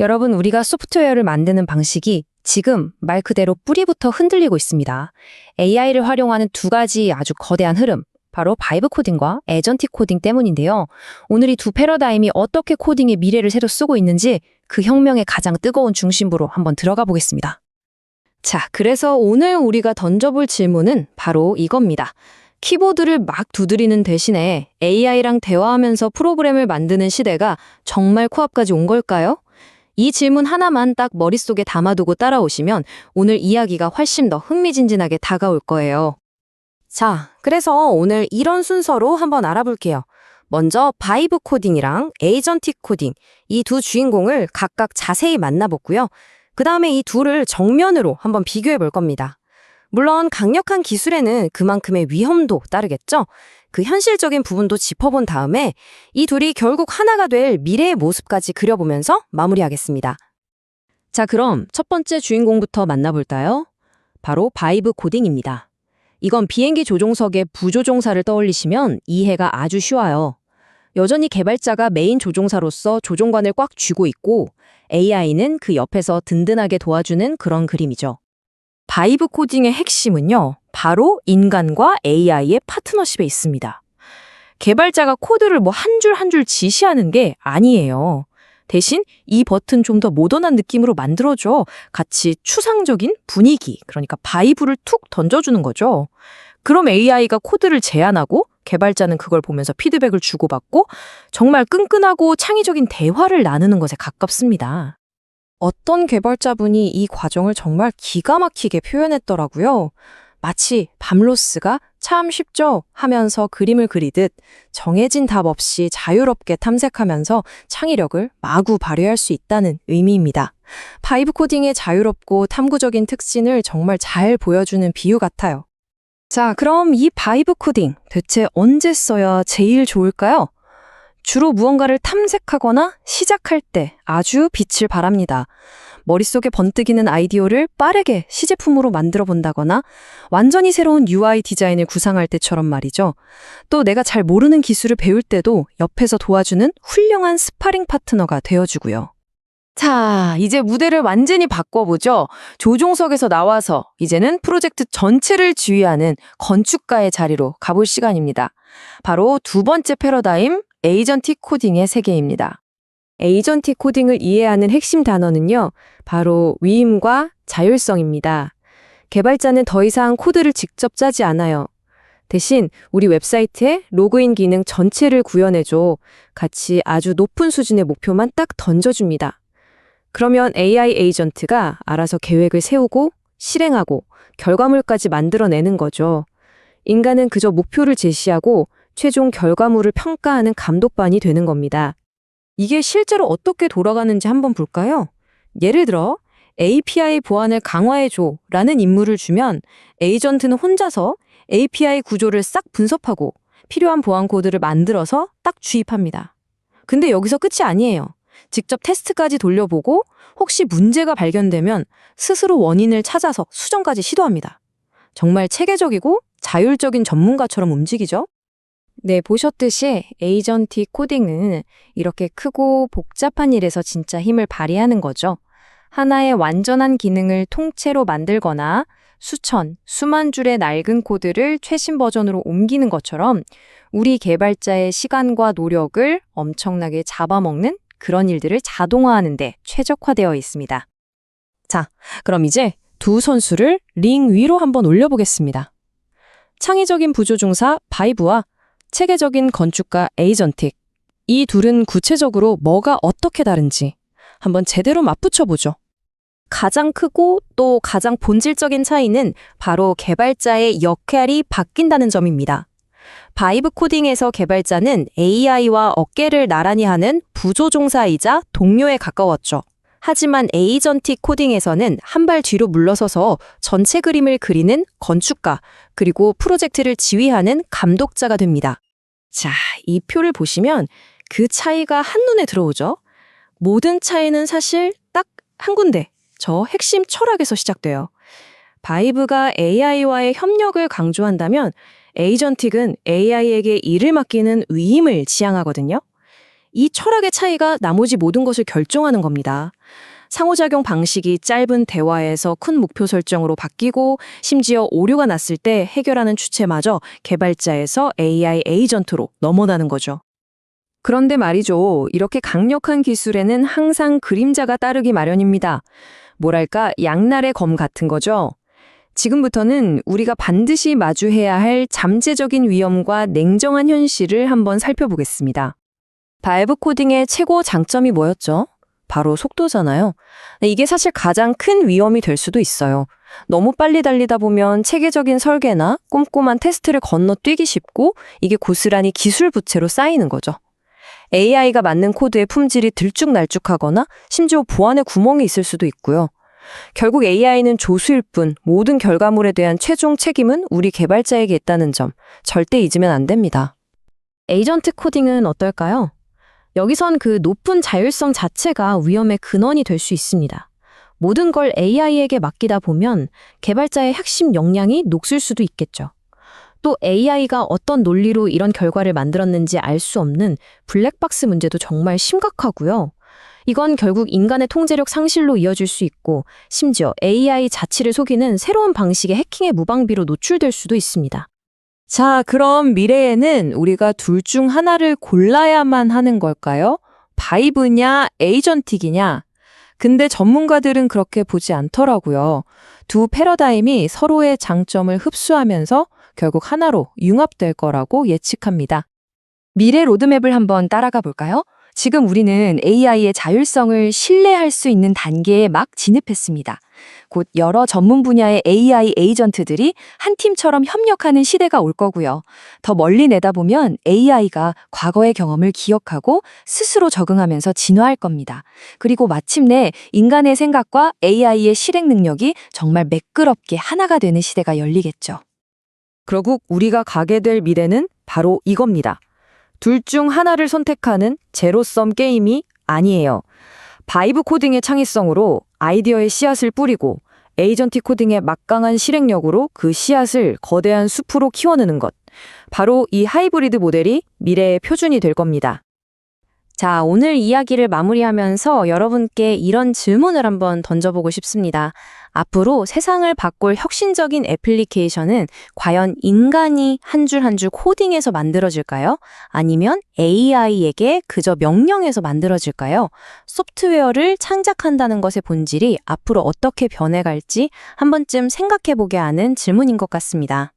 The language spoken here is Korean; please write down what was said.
여러분, 우리가 소프트웨어를 만드는 방식이 지금 말 그대로 뿌리부터 흔들리고 있습니다. AI를 활용하는 두 가지 아주 거대한 흐름, 바로 바이브 코딩과 에전틱 코딩 때문인데요. 오늘 이 두 패러다임이 어떻게 코딩의 미래를 새로 쓰고 있는지 그 혁명의 가장 뜨거운 중심부로 한번 들어가 보겠습니다. 자, 그래서 오늘 우리가 던져볼 질문은 바로 이겁니다. 키보드를 막 두드리는 대신에 AI랑 대화하면서 프로그램을 만드는 시대가 정말 코앞까지 온 걸까요? 이 질문 하나만 딱 머릿속에 담아두고 따라오시면 오늘 이야기가 훨씬 더 흥미진진하게 다가올 거예요. 자, 그래서 오늘 이런 순서로 한번 알아볼게요. 먼저 바이브 코딩이랑 에이전틱 코딩 이 두 주인공을 각각 자세히 만나보고요. 그 다음에 이 둘을 정면으로 한번 비교해 볼 겁니다. 물론 강력한 기술에는 그만큼의 위험도 따르겠죠? 그 현실적인 부분도 짚어본 다음에 이 둘이 결국 하나가 될 미래의 모습까지 그려보면서 마무리하겠습니다. 자, 그럼 첫 번째 주인공부터 만나볼까요? 바로 바이브 코딩입니다. 이건 비행기 조종석의 부조종사를 떠올리시면 이해가 아주 쉬워요. 여전히 개발자가 메인 조종사로서 조종관을 꽉 쥐고 있고 AI는 그 옆에서 든든하게 도와주는 그런 그림이죠. 바이브 코딩의 핵심은요, 바로 인간과 AI의 파트너십에 있습니다. 개발자가 코드를 뭐 한 줄 한 줄 지시하는 게 아니에요. 대신 이 버튼 좀 더 모던한 느낌으로 만들어줘. 같이 추상적인 분위기, 그러니까 바이브를 툭 던져주는 거죠. 그럼 AI가 코드를 제안하고 개발자는 그걸 보면서 피드백을 주고받고 정말 끈끈하고 창의적인 대화를 나누는 것에 가깝습니다. 어떤 개발자분이 이 과정을 정말 기가 막히게 표현했더라고요. 마치 밤로스가 참 쉽죠 하면서 그림을 그리듯 정해진 답 없이 자유롭게 탐색하면서 창의력을 마구 발휘할 수 있다는 의미입니다. 바이브 코딩의 자유롭고 탐구적인 특징을 정말 잘 보여주는 비유 같아요. 자, 그럼 이 바이브 코딩 대체 언제 써야 제일 좋을까요? 주로 무언가를 탐색하거나 시작할 때 아주 빛을 발합니다. 머릿속에 번뜩이는 아이디어를 빠르게 시제품으로 만들어 본다거나 완전히 새로운 UI 디자인을 구상할 때처럼 말이죠. 또 내가 잘 모르는 기술을 배울 때도 옆에서 도와주는 훌륭한 스파링 파트너가 되어주고요. 자, 이제 무대를 완전히 바꿔보죠. 조종석에서 나와서 이제는 프로젝트 전체를 지휘하는 건축가의 자리로 가볼 시간입니다. 바로 두 번째 패러다임, 에이전틱 코딩의 세계입니다. 에이전틱 코딩을 이해하는 핵심 단어는요, 바로 위임과 자율성입니다. 개발자는 더 이상 코드를 직접 짜지 않아요. 대신 우리 웹사이트에 로그인 기능 전체를 구현해줘 같이 아주 높은 수준의 목표만 딱 던져줍니다. 그러면 AI 에이전트가 알아서 계획을 세우고 실행하고 결과물까지 만들어내는 거죠. 인간은 그저 목표를 제시하고 최종 결과물을 평가하는 감독반이 되는 겁니다. 이게 실제로 어떻게 돌아가는지 한번 볼까요? 예를 들어 API 보안을 강화해줘 라는 임무를 주면 에이전트는 혼자서 API 구조를 싹 분석하고 필요한 보안 코드를 만들어서 딱 주입합니다. 근데 여기서 끝이 아니에요. 직접 테스트까지 돌려보고 혹시 문제가 발견되면 스스로 원인을 찾아서 수정까지 시도합니다. 정말 체계적이고 자율적인 전문가처럼 움직이죠? 네, 보셨듯이 에이전틱 코딩은 이렇게 크고 복잡한 일에서 진짜 힘을 발휘하는 거죠. 하나의 완전한 기능을 통째로 만들거나 수천, 수만 줄의 낡은 코드를 최신 버전으로 옮기는 것처럼 우리 개발자의 시간과 노력을 엄청나게 잡아먹는 그런 일들을 자동화하는데 최적화되어 있습니다. 자, 그럼 이제 두 선수를 링 위로 한번 올려보겠습니다. 창의적인 부조중사 바이브와 체계적인 건축가 에이전틱. 이 둘은 구체적으로 뭐가 어떻게 다른지 한번 제대로 맞붙여 보죠. 가장 크고 또 가장 본질적인 차이는 바로 개발자의 역할이 바뀐다는 점입니다. 바이브 코딩에서 개발자는 AI와 어깨를 나란히 하는 부조종사이자 동료에 가까웠죠. 하지만 에이전틱 코딩에서는 한 발 뒤로 물러서서 전체 그림을 그리는 건축가, 그리고 프로젝트를 지휘하는 감독자가 됩니다. 자, 이 표를 보시면 그 차이가 한눈에 들어오죠? 모든 차이는 사실 딱 한 군데, 저 핵심 철학에서 시작돼요. 바이브가 AI와의 협력을 강조한다면 에이전틱은 AI에게 일을 맡기는 위임을 지향하거든요. 이 철학의 차이가 나머지 모든 것을 결정하는 겁니다. 상호작용 방식이 짧은 대화에서 큰 목표 설정으로 바뀌고 심지어 오류가 났을 때 해결하는 주체마저 개발자에서 AI 에이전트로 넘어가는 거죠. 그런데 말이죠. 이렇게 강력한 기술에는 항상 그림자가 따르기 마련입니다. 뭐랄까, 양날의 검 같은 거죠. 지금부터는 우리가 반드시 마주해야 할 잠재적인 위험과 냉정한 현실을 한번 살펴보겠습니다. 바이브 코딩의 최고 장점이 뭐였죠? 바로 속도잖아요. 네, 이게 사실 가장 큰 위험이 될 수도 있어요. 너무 빨리 달리다 보면 체계적인 설계나 꼼꼼한 테스트를 건너뛰기 쉽고 이게 고스란히 기술 부채로 쌓이는 거죠. AI가 만든 코드의 품질이 들쭉날쭉하거나 심지어 보안에 구멍이 있을 수도 있고요. 결국 AI는 조수일 뿐 모든 결과물에 대한 최종 책임은 우리 개발자에게 있다는 점 절대 잊으면 안 됩니다. 에이전트 코딩은 어떨까요? 여기선 그 높은 자율성 자체가 위험의 근원이 될 수 있습니다. 모든 걸 AI에게 맡기다 보면 개발자의 핵심 역량이 녹슬 수도 있겠죠. 또 AI가 어떤 논리로 이런 결과를 만들었는지 알 수 없는 블랙박스 문제도 정말 심각하고요. 이건 결국 인간의 통제력 상실로 이어질 수 있고 심지어 AI 자치를 속이는 새로운 방식의 해킹의 무방비로 노출될 수도 있습니다. 자, 그럼 미래에는 우리가 둘 중 하나를 골라야만 하는 걸까요? 바이브냐, 에이전틱이냐? 근데 전문가들은 그렇게 보지 않더라고요. 두 패러다임이 서로의 장점을 흡수하면서 결국 하나로 융합될 거라고 예측합니다. 미래 로드맵을 한번 따라가 볼까요? 지금 우리는 AI의 자율성을 신뢰할 수 있는 단계에 막 진입했습니다. 곧 여러 전문 분야의 AI 에이전트들이 한 팀처럼 협력하는 시대가 올 거고요. 더 멀리 내다보면 AI가 과거의 경험을 기억하고 스스로 적응하면서 진화할 겁니다. 그리고 마침내 인간의 생각과 AI의 실행 능력이 정말 매끄럽게 하나가 되는 시대가 열리겠죠. 결국 우리가 가게 될 미래는 바로 이겁니다. 둘 중 하나를 선택하는 제로섬 게임이 아니에요. 바이브 코딩의 창의성으로 아이디어의 씨앗을 뿌리고 에이전티 코딩의 막강한 실행력으로 그 씨앗을 거대한 숲으로 키워내는 것. 바로 이 하이브리드 모델이 미래의 표준이 될 겁니다. 자, 오늘 이야기를 마무리하면서 여러분께 이런 질문을 한번 던져보고 싶습니다. 앞으로 세상을 바꿀 혁신적인 애플리케이션은 과연 인간이 한 줄 한 줄 코딩해서 만들어질까요? 아니면 AI에게 그저 명령해서 만들어질까요? 소프트웨어를 창작한다는 것의 본질이 앞으로 어떻게 변해갈지 한 번쯤 생각해보게 하는 질문인 것 같습니다.